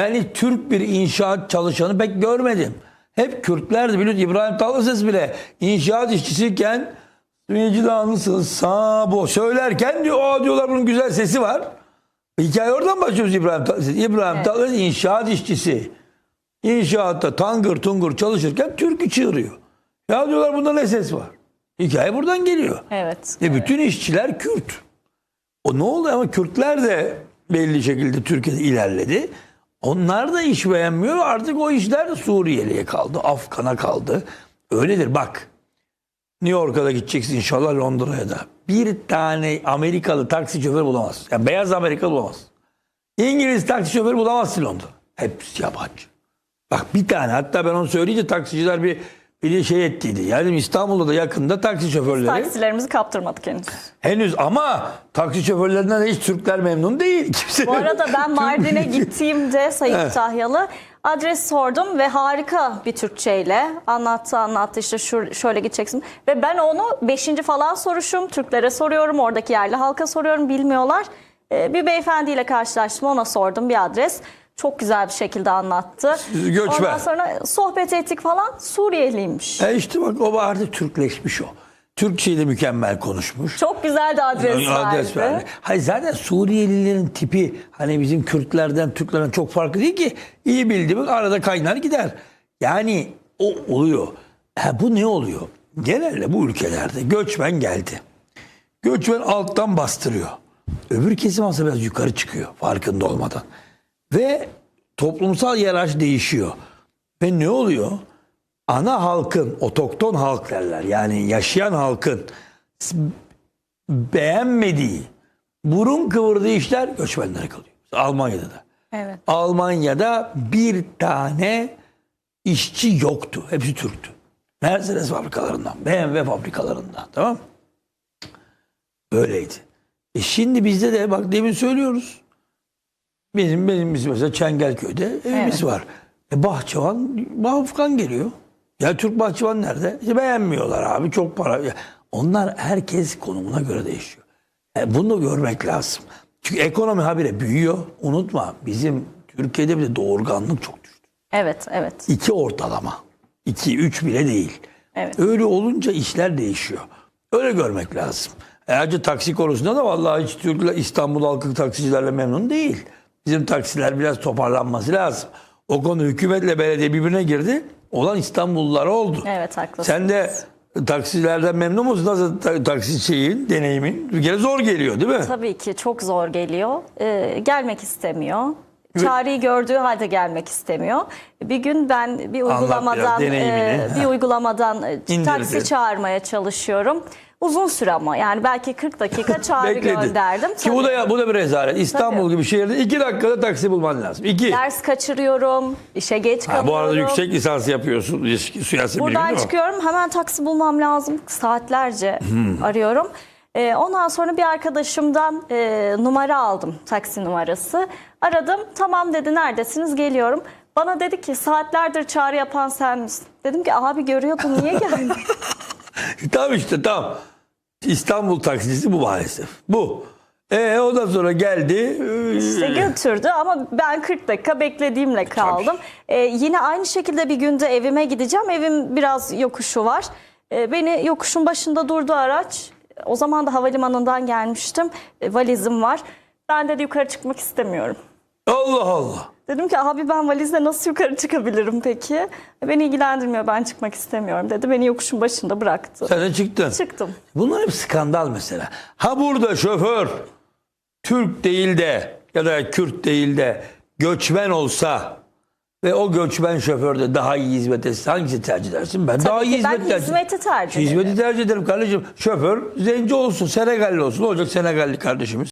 Ben hiç Türk bir inşaat çalışanı pek görmedim. Hep Kürtlerdi biliyorsun İbrahim Tatlıses bile inşaat işçisiyken Mecidanlısın sağ bu söylerken diyor aa diyorlar bunun güzel sesi var. Hikaye oradan başlıyoruz İbrahim Tatlıses. İbrahim Evet. Tatlıses inşaat işçisi. İnşaatta tangır tungur çalışırken türkü çığırıyor. Ya diyorlar bunda ne ses var? Hikaye buradan geliyor. Evet. Ve bütün işçiler Kürt. O ne oldu ama Kürtler de belli şekilde Türkiye'de ilerledi. Onlar da iş beğenmiyor. Artık o işler Suriyeli'ye kaldı. Afgan'a kaldı. Öyledir bak. New York'a da gideceksin inşallah Londra'ya da. Bir tane Amerikalı taksi şoförü bulamazsın. Yani beyaz Amerikalı bulamazsın. İngiliz taksi şoförü bulamazsın Londra. Hepsi yabancı. Bak bir tane hatta ben onu söyleyince taksiciler bir bir şey ettiydi. Yani İstanbul'da da yakında taksi şoförleri. Taksilerimizi kaptırmadık henüz. Henüz ama taksi şoförlerinden de hiç Türkler memnun değil. Kimse Bu arada ben Mardin'e gittiğimde. Sayın Tahyalı adres sordum ve harika bir Türkçeyle anlattı anlattı işte şu, şöyle gideceksin. Ve ben onu 5. falan soruşum Türklere soruyorum oradaki yerli halka soruyorum bilmiyorlar. Ee, bir beyefendiyle karşılaştım ona sordum bir adres. Çok güzel bir şekilde anlattı. Göçmen. Ondan sonra sohbet ettik falan Suriyeliymiş. E işte bak o artık Türkleşmiş o. Türkçeyi de mükemmel konuşmuş. Çok güzel de adres, Adres verdi. verdi. Hayır zaten Suriyelilerin tipi hani bizim Kürtlerden, Türklerden çok farklı değil ki. İyi bildi mi arada kaynar gider. Yani o oluyor. Ha, bu ne oluyor? Genelde bu ülkelerde göçmen geldi. Göçmen alttan bastırıyor. Öbür kesim aslında biraz yukarı çıkıyor farkında olmadan. Ve toplumsal yararış değişiyor. Ve ne oluyor? Ana halkın, otokton halk derler. Yani yaşayan halkın beğenmediği, burun kıvırdığı işler göçmenlere kalıyor. Almanya'da da. Evet. Almanya'da bir tane işçi yoktu. Hepsi Türktü. Mercedes fabrikalarından, BMW fabrikalarından. Tamam mı? Böyleydi. E şimdi bizde de bak demin söylüyoruz. Bizim benim bizim mesela Çengelköy'de evimiz Evet. var. E bahçıvan, Afgan geliyor. Ya Türk bahçıvan nerede? İşte beğenmiyorlar abi çok para. Onlar herkes konumuna göre değişiyor. E bunu görmek lazım. Çünkü ekonomi habire büyüyor. Unutma bizim Türkiye'de bile doğurganlık çok düştü. Evet, evet. İki ortalama. İki, üç bile değil. Evet. Öyle olunca işler değişiyor. Öyle görmek lazım. Ayrıca taksi konusunda da vallahi hiç Türkler İstanbul halkı taksicilerle memnun değil. Bizim taksiler biraz toparlanması lazım. O konu hükümetle belediye birbirine girdi. Olan İstanbullular oldu. Evet, haklısınız. Sen de taksilerden memnun musun? Nasıl ta- taksi şeyin, deneyimin? Bir kere zor geliyor değil mi? Tabii ki çok zor geliyor. Ee, gelmek istemiyor. Çağrıyı gördüğü halde gelmek istemiyor. Bir gün ben bir Anlat uygulamadan biraz deneyimini. e, bir uygulamadan e, taksi çağırmaya çalışıyorum. Uzun süre ama yani belki 40 dakika çağrı gönderdim. Ki bu da, bu da bir rezalet. İstanbul Tabii. gibi şehirde iki dakikada taksi bulman lazım. İki. Ders kaçırıyorum, işe geç Ha, kalıyorum. bu arada yüksek lisans yapıyorsun. Siyasi Buradan çıkıyorum hemen taksi bulmam lazım. Saatlerce Hmm. arıyorum. Ee, ondan sonra bir arkadaşımdan e, numara aldım. Taksi numarası. Aradım. Tamam dedi neredesiniz geliyorum. Bana dedi ki saatlerdir çağrı yapan sen misin? Dedim ki abi görüyordum niye geldin? Tamam işte tamam. İstanbul taksicisi bu maalesef. Bu. E ondan sonra geldi. İşte götürdü ama ben 40 dakika beklediğimle kaldım. Ee, yine aynı şekilde bir günde evime gideceğim. Evim biraz yokuşu var. Ee, beni yokuşun başında durdu araç. O zaman da havalimanından gelmiştim. Ee, valizim var. Ben dedi yukarı çıkmak istemiyorum. Allah Allah. Dedim ki abi ben valizle nasıl yukarı çıkabilirim peki? Beni ilgilendirmiyor ben çıkmak istemiyorum dedi. Beni yokuşun başında bıraktı. Sen de çıktın. Çıktım. Bunlar hep skandal mesela. Ha burada şoför Türk değil de ya da Kürt değil de göçmen olsa ve o göçmen şoför de daha iyi hizmet etse hangisi tercih edersin? Ben daha ki iyi ben hizmet tercih hizmeti tercih ederim. Hizmeti tercih ederim kardeşim. Şoför zenci olsun, Senegalli olsun. Olacak Senegalli kardeşimiz?